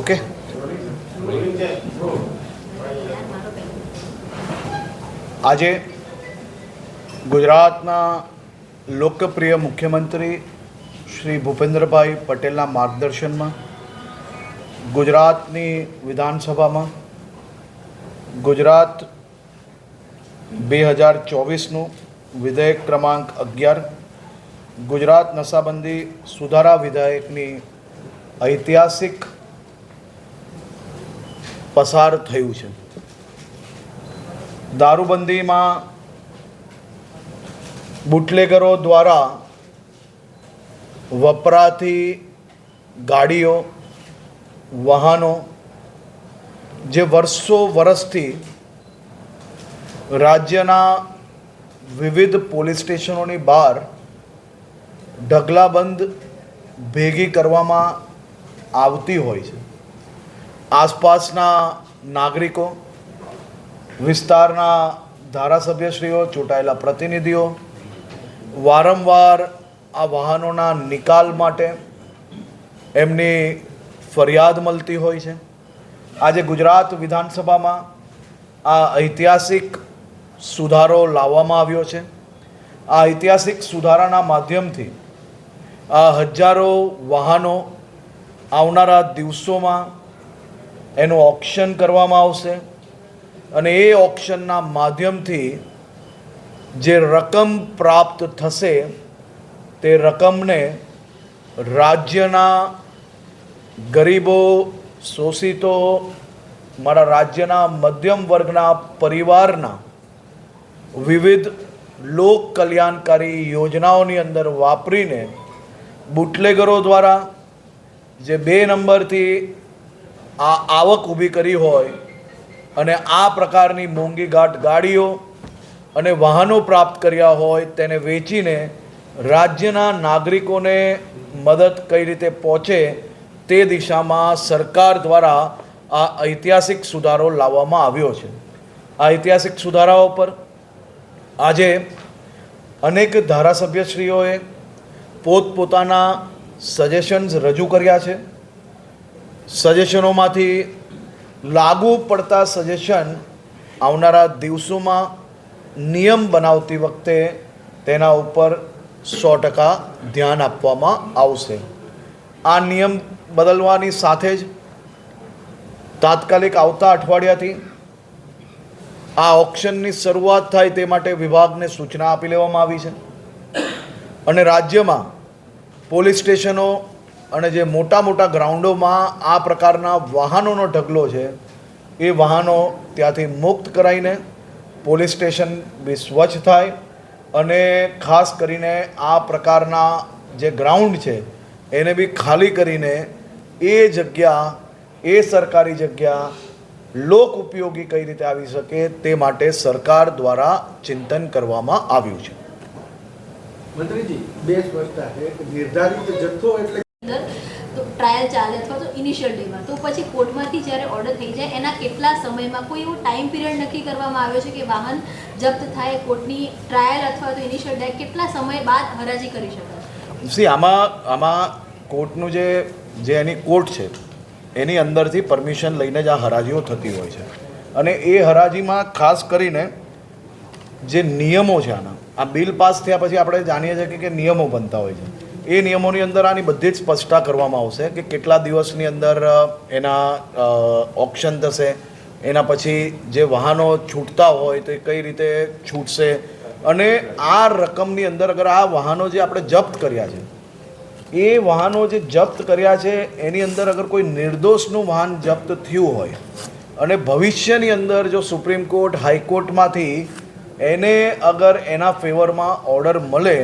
Okay. આજે ગુજરાતના લોકપ્રિય મુખ્યમંત્રી શ્રી ભૂપેન્દ્રભાઈ પટેલના માર્ગદર્શનમાં, ગુજરાતની વિધાનસભામાં, ગુજરાત બે હજાર ચોવીસનું વિધેયક ક્રમાંક અગિયાર, ગુજરાત નશાબંધી સુધારા વિધેયકની ઐતિહાસિક પસાર થયું છે. દારૂબંધીમાં બુટલેગરો દ્વારા વપરાતી ગાડીઓ, વાહનો જે વર્ષો વર્ષથી રાજ્યના વિવિધ પોલીસ સ્ટેશનોની બહાર ઢગલાબંધ ભેગી કરવામાં આવતી હોય છે. આસપાસના નાગરિકો, વિસ્તારના ધારાસભ્યશ્રીઓ, ચૂંટાયેલા પ્રતિનિધિઓ, વારંવાર આ વાહનોના નિકાલ માટે એમની ફરિયાદ મળતી હોય છે. આજે ગુજરાત વિધાનસભામાં આ ઐતિહાસિક સુધારો લાવવામાં આવ્યો છે. આ ઐતિહાસિક સુધારાના માધ્યમથી આ હજારો વાહનો આવનારા દિવસોમાં એનું ઓક્શન કરવામાં આવશે અને એ ઓક્શનના માધ્યમથી જે રકમ પ્રાપ્ત થશે તે રકમને રાજ્યના ગરીબો, શોષિતો, મારા રાજ્યના મધ્યમ વર્ગના પરિવારના વિવિધ લોક કલ્યાણકારી યોજનાઓની અંદર વાપરીને બુટલેગરો દ્વારા જે બે નંબરથી આ આવક ઊભી કરી હોય અને આ પ્રકારની મોંઘી ઘાટ ગાડીઓ અને વાહનો પ્રાપ્ત કર્યા હોય તેને વેચીને રાજ્યના નાગરિકોને મદદ કઈ રીતે પહોંચે તે દિશામાં સરકાર દ્વારા આ ઐતિહાસિક સુધારો લાવવામાં આવ્યો છે. આ ઐતિહાસિક સુધારાઓ પર આજે અનેક ધારાસભ્યશ્રીઓએ પોતપોતાના સજેશન્સ રજૂ કર્યા છે. સજેશનોમાંથી લાગુ પડતા સજેશન આવનારા દિવસોમાં નિયમ બનાવતી વખતે તેના ઉપર સો ટકા ધ્યાન આપવામાં આવશે. આ નિયમ બદલવાની સાથે જ તાત્કાલિક આવતા અઠવાડિયાથી આ ઓક્શનની શરૂઆત થાય તે માટે વિભાગને સૂચના આપી લેવામાં આવી છે. અને રાજ્યમાં પોલીસ સ્ટેશનો અને જે મોટા મોટા ગ્રાઉન્ડોમાં આ પ્રકારના વાહનોનો ઢગલો છે, એ વાહનો ત્યાંથી મુક્ત કરાવીને પોલીસ સ્ટેશન બી સ્વચ્છ થાય અને ખાસ કરીને આ પ્રકારના જે ગ્રાઉન્ડ છે, એને બી ખાલી કરીને એ જગ્યા, એ સરકારી જગ્યા લોક ઉપયોગી કઈ રીતે આવી શકે તે માટે સરકાર દ્વારા ચિંતન કરવામાં આવ્યું છે. મંત્રીજી, બે સ્પષ્ટતા છે નિર્ધારિત જથ્થો એટલે ટ્રાયલ ચાલે અથવા તો ઇનિશિયલ ડેમાં તો પછી કોર્ટમાંથી જ્યારે ઓર્ડર થઈ જાય, એના કેટલા સમયમાં કોઈ એવો ટાઈમ પિરિયડ નક્કી કરવામાં આવ્યો છે કે વાહન જપ્ત થાય, કોર્ટની ટ્રાયલ અથવા તો ઇનિશિયલ ડે કેટલા સમય બાદ હરાજી કરી શકાય? સી આમાં આમાં કોર્ટનું જે જે એની કોર્ટ છે, એની અંદરથી પરમિશન લઈને જ આ હરાજીઓ થતી હોય છે. અને એ હરાજીમાં ખાસ કરીને જે નિયમો છે આના, આ બિલ પાસ થયા પછી આપણે જાણીએ છીએ કે- નિયમો બનતા હોય છે. એ નિયમોની અંદર આની બધી જ સ્પષ્ટતા કરવામાં આવશે કે કેટલા દિવસની અંદર એના ઓપ્શન થશે, એના પછી જે વાહનો છૂટતા હોય તો કઈ રીતે છૂટશે. અને આ રકમની અંદર અગર આ વાહનો જે આપણે જપ્ત કર્યા છે, એ વાહનો જે જપ્ત કર્યા છે, એની અંદર અગર કોઈ નિર્દોષનું વાહન જપ્ત થયું હોય, અને ભવિષ્યની અંદર જો સુપ્રીમ કોર્ટ, હાઈકોર્ટમાંથી એને અગર એના ફેવરમાં ઓર્ડર મળે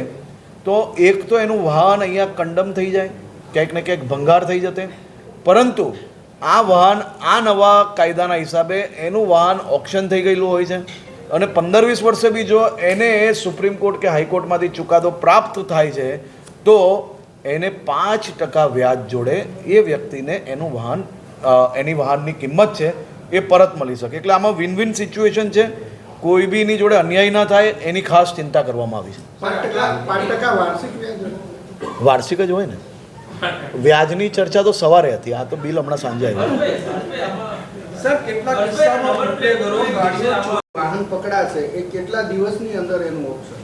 તો એક તો એનું વાહન અહીંયા કંડમ થઈ જાય, ક્યાંક ને ક્યાંક ભંગાર થઈ જતે. પરંતુ આ વાહન, આ નવા કાયદાના હિસાબે એનું વાહન ઓપ્શન થઈ ગયેલું હોય છે. અને પંદર વીસ વર્ષે બી જો એને સુપ્રીમ કોર્ટ કે હાઈકોર્ટમાંથી ચુકાદો પ્રાપ્ત થાય છે, તો એને પાંચ ટકા વ્યાજ જોડે એ વ્યક્તિને એનું વાહન એની વાહનની કિંમત છે એ પરત મળી શકે. એટલે આમાં વિન વિન સિચ્યુએશન છે. કોઈ બીની જોડે અન્યાય ના થાય એની ખાસ ચિંતા કરવામાં આવી છે. વાર્ષિક જ હોય ને? વ્યાજની ચર્ચા તો સવારે હતી આ તો બિલ હમણાં સાંજે આવ્યું. સર કેટલા કિસ્સામાં બુટલેગરો ગાડીઓ ચો- વાહન પકડાશે એ કેટલા દિવસની અંદર એનું ઓપ્શન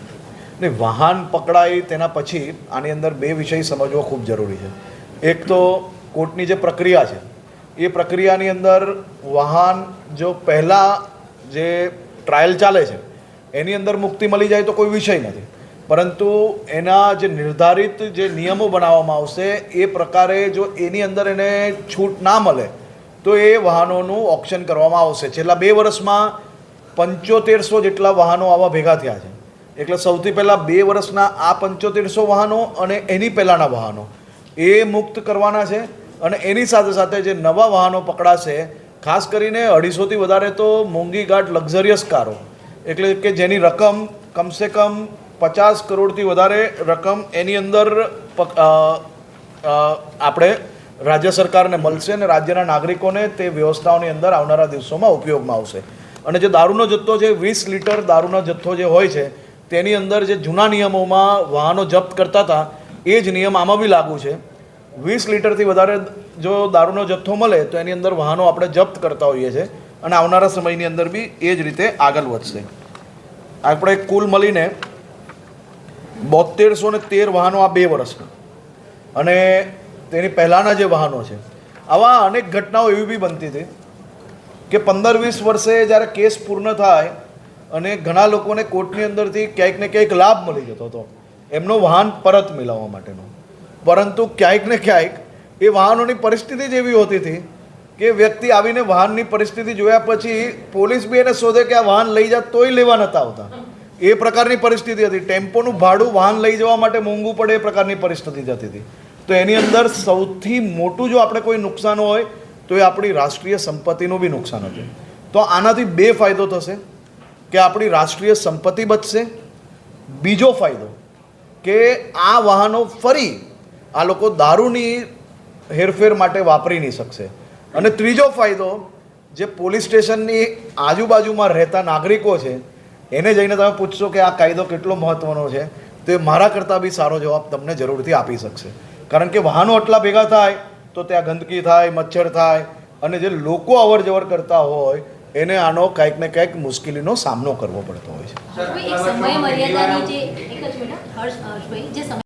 ને વાહન પકડાય તેના પછી આની અંદર બે વિષય સમજવો ખૂબ જરૂરી છે. એક તો કોર્ટની જે પ્રક્રિયા છે એ પ્રક્રિયાની અંદર વાહન જો પહેલાં જે ટ્રાયલ ચાલે છે. એની અંદર મુક્તિ મળી જાય તો કોઈ વિષય નથી. પરંતુ એના જે નિર્ધારિત જે નિયમો બનાવવામાં આવશે, એ પ્રકારે જો એની અંદર એને છૂટ ના મળે, તો એ વાહનોનું ઓપ્શન કરવામાં આવશે. છેલ્લા બે વર્ષમાં પંચોતેરસો જેટલા વાહનો આવા ભેગા થયા છે. એટલે સૌથી પહેલાં બે વર્ષના આ પંચોતેરસો વાહનો અને એની પહેલાંના વાહનો. એ મુક્ત કરવાના છે અને એની સાથે સાથે જે નવા વાહનો પકડાશે ખાસ કરીને અઢીસોથી વધારે તો મોંઘી ગાઢ લક્ઝરિયસ કારો. એટલે કે જેની રકમ કમસે કમ પચાસ કરોડથી વધારે રકમ એની અંદર આપણે રાજ્ય સરકારને મળશે અને રાજ્યના નાગરિકોને તે વ્યવસ્થાઓની અંદર આવનારા દિવસોમાં ઉપયોગમાં આવશે. અને જે દારૂનો જથ્થો છે, વીસ લીટર દારૂનો જથ્થો જે હોય છે, તેની અંદર જે જૂના નિયમોમાં વાહનો જપ્ત કરતા હતા, એ જ નિયમ આમાં બી લાગુ છે. વીસ લીટરથી વધારે જો દારૂનો જથ્થો મળે તો એની અંદર વાહનો આપણે જપ્ત કરતા હોઈએ છીએ અને આવનારા સમયની અંદર બી એ જ રીતે આગળ વધશે. આપણે કુલ મળીને બોતેરસો ને તેર વાહનો આ બે વર્ષના. અને તેની પહેલાંના જે વાહનો છે, આવા અનેક ઘટનાઓ એવી બી બનતી હતી કે પંદર વીસ વર્ષે જ્યારે કેસ પૂર્ણ થાય અને ઘણા લોકોને કોર્ટની અંદરથી ક્યાંક ને ક્યાંક લાભ મળી જતો હતો. એમનો વાહન પરત મેળવવા માટેનો. પરંતુ ક્યાંક ને ક્યાંક એ વાહનોની પરિસ્થિતિ જ એવી હોતી હતી કે વ્યક્તિ આવીને વાહનની પરિસ્થિતિ જોયા પછી પોલીસ બી એને શોધે કે આ વાહન લઈ જાય તોય લેવા નતા આવતા. એ પ્રકારની પરિસ્થિતિ હતી. ટેમ્પોનું ભાડું વાહન લઈ જવા માટે મોંઘું પડે એ પ્રકારની પરિસ્થિતિ જતી હતી. તો એની અંદર સૌથી મોટું જો આપણે કોઈ નુકસાન હોય, તો એ આપણી રાષ્ટ્રીય સંપત્તિનું બી નુકસાન હતું. તો આનાથી બે ફાયદો થશે. કે આપણી રાષ્ટ્રીય સંપત્તિ બચશે. બીજો ફાયદો કે આ વાહનો ફરી આ લોકો દારૂની હેરફેર માટે વાપરી નહીં શકશે. અને ત્રીજો ફાયદો, જે પોલીસ સ્ટેશનની આજુબાજુમાં રહેતા નાગરિકો છે, એને જઈને તમે પૂછશો કે આ કાયદો કેટલો મહત્ત્વનો છે, તો મારા કરતાં બી સારો જવાબ તમને જરૂરથી આપી શકશે. કારણ કે વાહનો આટલા ભેગા થાય, તો ત્યાં ગંદકી થાય, મચ્છર થાય, અને જે લોકો અવર જવર કરતા હોય, એને આનો કંઈક ને કંઈક મુશ્કેલીનો સામનો કરવો પડતો હોય છે.